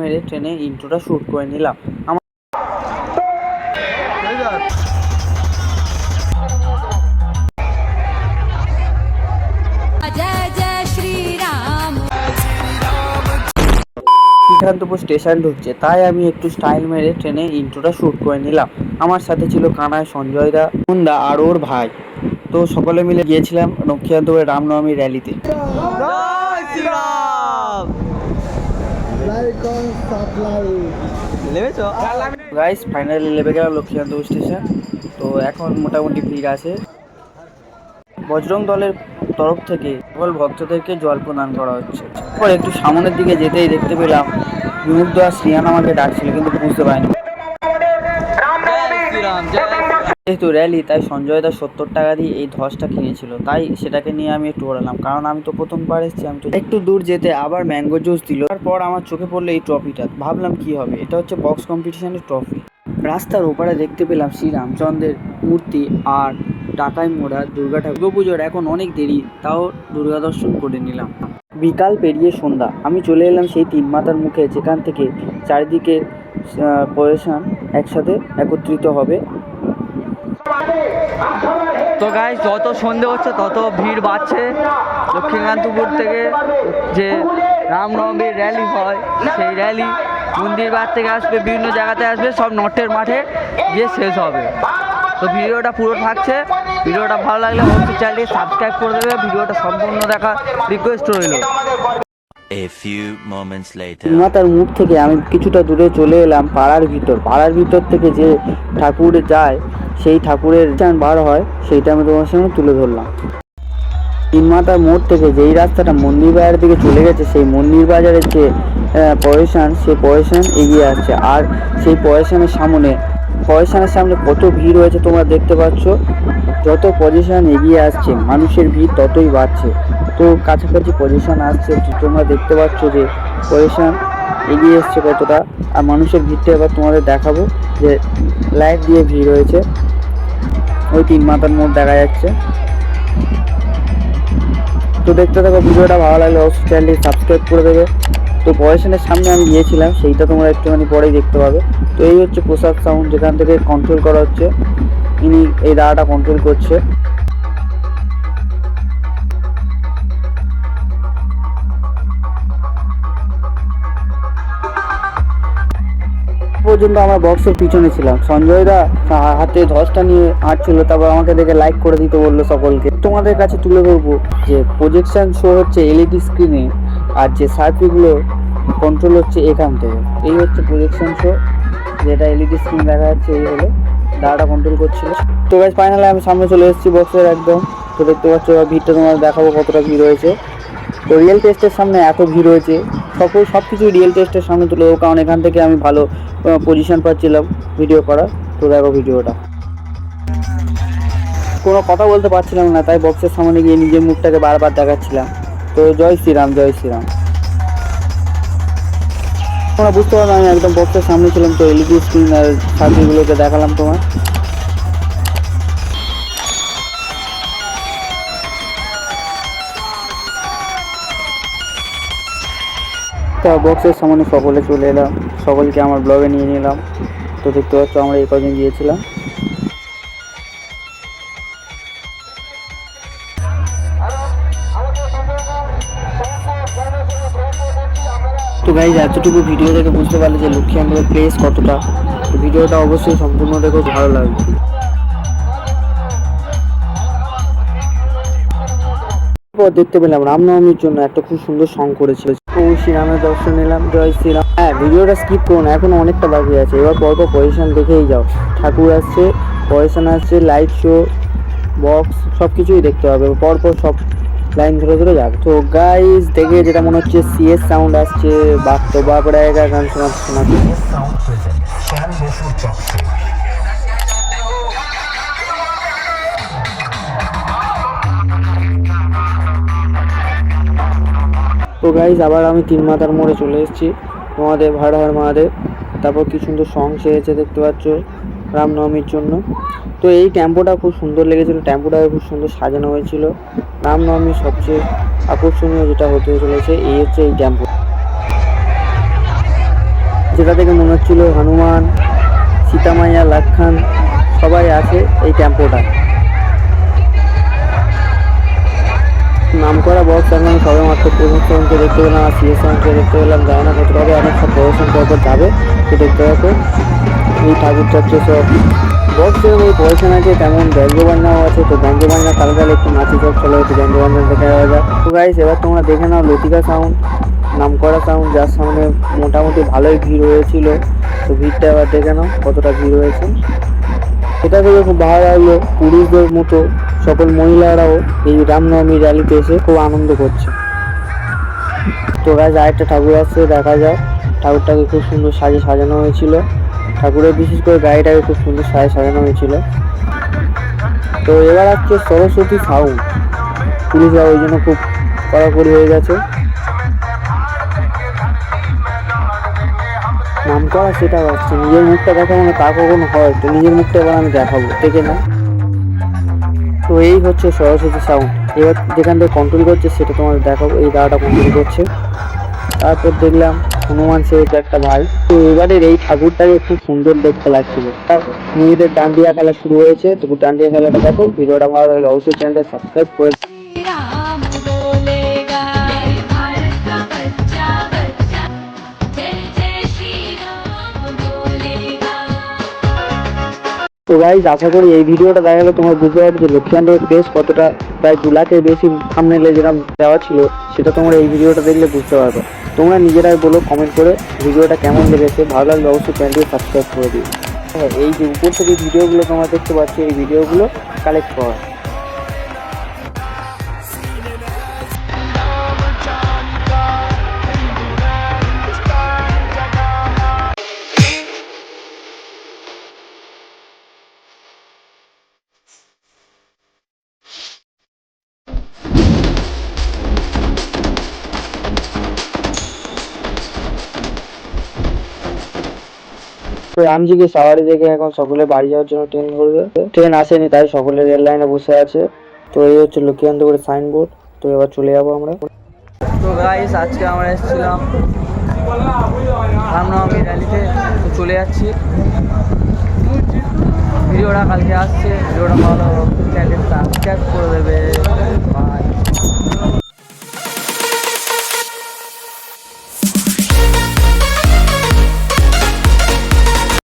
মেরে ট্রেনে ইন্ট্রোটা শ্যুট করে নিলাম। সিদ্ধান্তপুর স্টেশন ঢুকছে, তাই আমি একটু স্টাইল মেরে ট্রেনে ইন্ট্রোটা শ্যুট করে নিলাম। আমার সাথে ছিল কানায় সঞ্জয় দা মুন্দা আর ওর ভাই। তো সকলে মিলে গিয়েছিলাম নক্ষিয়ান্তপুরের রামনবমী র্যালিতে। গাইস ফাইনালি লেবে গেলাম লক্ষ্মীকান্তপুর স্টেশন তো এখন মোটামুটি ভিড় আছে বজরং দলের তরফ থেকে সকল ভক্তদেরকে জল প্রদান করা হচ্ছে পর একটু সামনের দিকে যেতেই দেখতে পেলাম বিমুগ্ধ আর শ্রিয়ান আমাকে ডাকছিল কিন্তু বুঝতে পারিনি যেহেতু র্যালি তাই সঞ্জয় দা সত্তর টাকা দিয়ে এই ধসটা কিনেছিল। তাই সেটাকে নিয়ে আমি একটু ওড়ালাম, কারণ আমি তো প্রথমবার এসেছি, আমি তো একটু দূর যেতে আবার ম্যাঙ্গো জুস দিল। তারপর আমার চোখে পড়ল এই ট্রফিটা ভাবলাম কি হবে, এটা হচ্ছে বক্স কম্পিটিশনের ট্রফি রাস্তার ওপারে দেখতে পেলাম শ্রী রামচন্দ্রের মূর্তি আর টাকায় মোড়া দুর্গা ঠাকুর। পুজোর এখন অনেক দেরি, তাও দুর্গা দর্শন করে নিলাম। বিকাল পেরিয়ে সন্ধ্যা, আমি চলে এলাম সেই তিন মাথার মুখে, যেখান থেকে চারিদিকে পয়সান একসাথে একত্রিত হবে। তো গাই যত সন্ধে হচ্ছে, তত ভিড় বাড়ছে। লক্ষ্মীকান্তপুর থেকে যে রামনবমীর র্যালি হয়, সেই র্যালি মন্দির বার থেকে আসবে, বিভিন্ন জায়গাতে আসবে, সব নটের মাঠে গিয়ে শেষ হবে। তো ভিডিওটা পুরো থাকছে। ভিডিওটা ভালো লাগলে অবশ্যই চ্যানেলটি সাবস্ক্রাইব করে দেবে। ভিডিওটা সম্পূর্ণ দেখা রিকোয়েস্ট রইল। Later. মাতার মুখ থেকে আমি কিছুটা দূরে চলে এলাম পাড়ার ভিতর। পাড়ার ভিতর থেকে যে ঠাকুর যায়, সেই ঠাকুরের চান বার হয়, সেইটা আমি তোমার সামনে তুলে ধরলাম। তিনমাতার মোড় থেকে যেই রাস্তাটা মন্দির বাজারের দিকে চলে গেছে, সেই মন্দির বাজারের যে পয়সান সেই পয়সান এগিয়ে আসছে আর সেই পয়সানের সামনে পয়সানের সামনে কত ভিড় হয়েছে তোমরা দেখতে পাচ্ছ। যত পজিশন এগিয়ে আসছে, মানুষের ভিড় ততই বাড়ছে। তো কাছাকাছি পজিশন আসছে তোমরা দেখতে পাচ্ছ যে পজিশন এগিয়ে এসছে কতটা। আর মানুষের ভিড়টা এবার তোমাদের দেখাবো যে লাইট দিয়ে ভিড় হয়েছে ওই তিন মাথার মোড় দেখা যাচ্ছে। তো দেখতে থাকো, ভিডিওটা ভালো লাগলে অবশ্যই চ্যানেলটি সাবস্ক্রাইব করে দেবে। তো পয়সনের সামনে আমি গিয়েছিলাম, সেইটা তোমরা একটুখানি পরেই দেখতে পাবে। তো এই হচ্ছে প্রসাদ সাউন্ড যেখান থেকে কন্ট্রোল করা হচ্ছে। ইনি এই দাঁড়াটা কন্ট্রোল করছে। পর্যন্ত আমার বক্সের পিছনে ছিলাম। সঞ্জয় দা হা- হাতে ধসটা নিয়ে হাঁটছিল তারপর আমাকে দেখে লাইক করে দিতে বলল সকলকে। তোমাদের কাছে তুলে ধরবো যে প্রজেকশন শো হচ্ছে এলইডি স্ক্রিনে আর যে সার্কিটগুলো কন্ট্রোল হচ্ছে এখান থেকে। এই হচ্ছে প্রজেকশন শো যেটা এলইডি স্ক্রিন দেখা যাচ্ছে, এই হলো। দাঁড়াটা কন্ট্রোল করছিল। তো গাছ ফাইনালে আমি সামনে চলে এসেছি বক্সের একদম। তো দেখতে পাচ্ছ ভিড়টা তোমার দেখাবো কতটা ভিড় হয়েছে। তো রিয়েল টেস্টের সামনে এত ভিড় হয়েছে। সকল সব কিছুই রিয়েল টেস্টের সামনে তুলে দেবো, কারণ এখান থেকে আমি ভালো পজিশন পাচ্ছিলাম ভিডিও করার। তো দেখো ভিডিওটা কোনো কথা বলতে পারছিলাম না, তাই বক্সের সামনে গিয়ে নিজের মুখটাকে বারবার দেখাচ্ছিলাম। তো জয় শ্রীরাম জয় শ্রীরাম। তোমরা বুঝতে পারো আমি একদম বক্সের সামনে ছিলাম, তো এলইডি স্ক্রিন আর সার্কিটগুলোকে দেখালাম তোমার তো বক্সের সামনে সকলে চলে এলাম। সকলকে আমার ব্লগে নিয়ে নিলাম। তো দেখতে পাচ্ছ আমরা এই কদিন গিয়েছিলাম। তো গাইজ এতটুকু ভিডিও দেখে বুঝতে পারলে যে লক্ষ্মী আমাদের প্লেস কতটা। তো ভিডিওটা অবশ্যই সম্পূর্ণ দেখো, ভালো লাগবে। দেখতে পেলাম রামনবমীর জন্য একটা খুব সুন্দর সং করেছিল। ও শ্রীরামের দর্শন নিলাম, জয় শ্রীরাম। হ্যাঁ ভিডিওটা স্কিপ করো না, এখনও অনেকটা বাকি আছে। এবার পরপর পজিশন দেখেই যাও। ঠাকুর আসছে পজিশন আসছে লাইট শো বক্স সব কিছুই দেখতে হবে। পরপর সব লাইন ধরে ধরে যাবে তো গাইজ দেখে যেটা মনে হচ্ছে সিএস সাউন্ড আসছে, বাপ তো বাপ গান শোনা শোনাচ্ছে তো গাইজ আবার আমি তিন মাথার মোড়ে চলে এসেছি। মহাদেব, হর হর মহাদেব। তারপর কি সুন্দর সং সেরেছে দেখতে পাচ্ছ, রামনবমীর জন্য। তো এই টেম্পোটা খুব সুন্দর লেগেছিল টেম্পোটাকে খুব সুন্দর সাজানো হয়েছিল। রামনবমীর সবচেয়ে আকর্ষণীয় যেটা হতে চলেছে, এই হচ্ছে এই টেম্পো যেটা থেকে মনে হচ্ছিল হনুমান সীতামাইয়া লাক্ষান, সবাই আছে এই টেম্পোটায় বক্স এখন সবে মাত্র প্রশাসনকে দেখতে পেলাম, আর সিএসএমকে দেখতে পেলাম, জানি না কত হবে অনেক সব প্রশাসনকে ওপর যাবে তো দেখতে পাবো এই ঠাকুর চর্চে সব বক্স যেরকম এই পয়সা আছে তেমন ব্যঞ্জবান্নাও আছে, তো ব্যঞ্জবান্না তালে তালে একটু নাচি চক চলো একটু ব্যঞ্জবান্না দেখে যাওয়া যাক তো গাইস এবার তোমরা দেখে নাও লতিকা সাউন্ড নাম করা সাউন্ড যার সামনে মোটামুটি ভালোই ভিড় হয়েছিল, তো ভিড়টা এবার দেখে নাও কতটা ভিড় হয়েছে। এটা থেকে খুব ভালো লাগল পুরুষদের মতো। সকল মহিলারাও এই রামনবমী র্যালিতে এসে খুব আনন্দ করছে। তো গাছ আরেকটা ঠাকুর আসছে, দেখা যায় ঠাকুরটাকে খুব সুন্দর সাজে সাজানো হয়েছিল। ঠাকুরের বিশেষ করে গাড়িটাকে খুব সুন্দর সাজে সাজানো হয়েছিল। তো এবার আসছে সরস্বতী সাউন্ড। পুলিশরা ওই জন্য খুব কড়াকড়ি হয়ে গেছে। নাম করা সেটা আসছে। নিজের মুখটা দেখা মানে তা কখনো হয়। তো নিজের মুখটা এবার আমি দেখাবো। দেখে না তো এই হচ্ছে সরস্বতী সাউন্ড এবার যেখান থেকে কন্ট্রোল করছে, সেটা তোমাদের দেখাবো। এই দাঁড়াটা কন্ট্রোল করছে। তারপর দেখলাম হনুমান সেহেতু একটা ভাই। তো এবারের এই ঠাকুরটাকে খুব সুন্দর দেখতে লাগছিল। তার মেয়েদের ডান্ডিয়া খেলা শুরু হয়েছে। তো ডান্ডিয়া খেলাটা দেখো। ভিডিওটা ভালো লাগলে অবশ্যই চ্যানেলটা সাবস্ক্রাইব করে তো গাইজ আশা করি এই ভিডিওটা দেখা দেখালে তোমার বুঝতে পারবে যে লক্ষ্মীকান্তের বেশ কতটা, প্রায় দু লাখের বেশি থামনেলে যেরকম দেওয়া ছিল, সেটা তোমরা এই ভিডিওটা দেখলে বুঝতে পারবে। তোমরা নিজেরাই বলো কমেন্ট করে ভিডিওটা কেমন লেগেছে। ভালো লাগলে অবশ্যই চ্যানেলটি সাবস্ক্রাইব করে দিও। হ্যাঁ এই যে উপর থেকে ভিডিওগুলো তোমরা দেখতে পাচ্ছি, এই ভিডিওগুলো কালেক্ট করা। রামজিকে সাওয়ারি দেখে এখন সকলে বাড়ি যাওয়ার জন্য ট্রেন করবে ট্রেন আসেনি, তাই সকলে রেল লাইনে বসে আছে। তো এই হচ্ছে লক্ষ্মীকান্তপুরের সাইনবোর্ড তো এবার চলে যাব আমরা। তো গাইস আজকে আমরা এসেছিলাম রামনবমী র্যালিতে চলে যাচ্ছি। ভিডিওটা কালকে আসছে, ভিডিওটা ভালো চ্যানেল সাবস্ক্রাইব করে দেবে। বাই